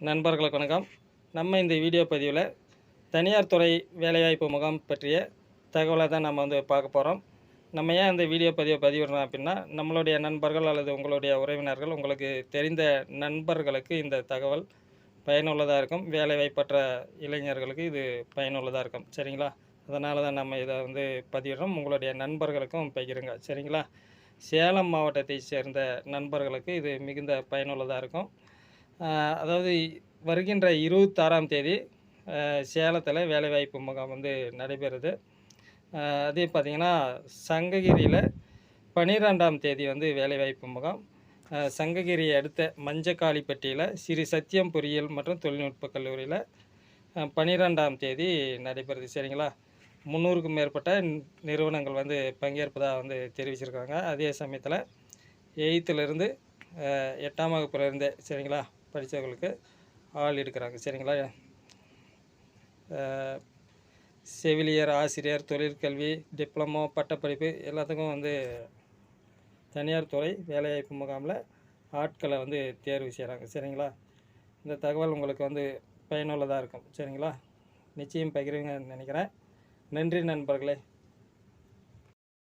நண்பர்களுக்கு வணக்கம். நம்ம இந்த வீடியோ பதிவில் தனியார் துறை வேலைவாய்ப்பு முகாம் பற்றிய தகவலை தான் நம்ம வந்து பார்க்க போகிறோம் நம்ம ஏன் இந்த வீடியோ பதிவை பதிவிடுறோம் அப்படின்னா நம்மளுடைய நண்பர்கள் அல்லது உங்களுடைய உறவினர்கள் உங்களுக்கு தெரிந்த நண்பர்களுக்கு இந்த தகவல் பயனுள்ளதாக இருக்கும். வேலைவாய்ப்பற்ற இளைஞர்களுக்கு இது பயனுள்ளதாக இருக்கும். சரிங்களா? அதனால தான் நம்ம இதை வந்து பதிவிடுறோம். உங்களுடைய நண்பர்களுக்கும் பகிருங்க. சரிங்களா? சேலம் மாவட்டத்தை சேர்ந்த நண்பர்களுக்கு இது மிகுந்த பயனுள்ளதாக இருக்கும். அதாவது வருகின்ற இருபத்தாறாம் தேதி சேலத்தில் வேலைவாய்ப்பு முகாம் வந்து நடைபெறுது. அதே பார்த்திங்கன்னா சங்ககிரியில் பன்னிரெண்டாம் தேதி வந்து வேலைவாய்ப்பு முகாம். சங்ககிரியை அடுத்த மஞ்சக்காளிப்பட்டியில் ஸ்ரீ சத்தியம் பொறியியல் மற்றும் தொழில்நுட்ப கல்லூரியில் பன்னிரெண்டாம் தேதி நடைபெறுது. சரிங்களா? முந்நூறுக்கும் மேற்பட்ட நிறுவனங்கள் வந்து பங்கேற்பதாக வந்து தெரிவிச்சிருக்காங்க. அதே சமயத்தில் எயித்துலேருந்து எட்டாம் வகுப்புலேருந்தே சரிங்களா? படித்தவங்களுக்கு ஆள் எடுக்கிறாங்க. சரிங்களா? செவிலியர் ஆசிரியர் தொழிற்கல்வி டிப்ளமோ பட்டப்படிப்பு எல்லாத்துக்கும் வந்து தனியார் துறை வேலைவாய்ப்பு முகாமில் ஆட்களை வந்து தேர்வு செய்கிறாங்க சரிங்களா? இந்த தகவல் உங்களுக்கு வந்து பயனுள்ளதாக இருக்கும். சரிங்களா? நிச்சயம் பகிர்வீங்கன்னு நினைக்கிறேன். நன்றி நண்பர்களே.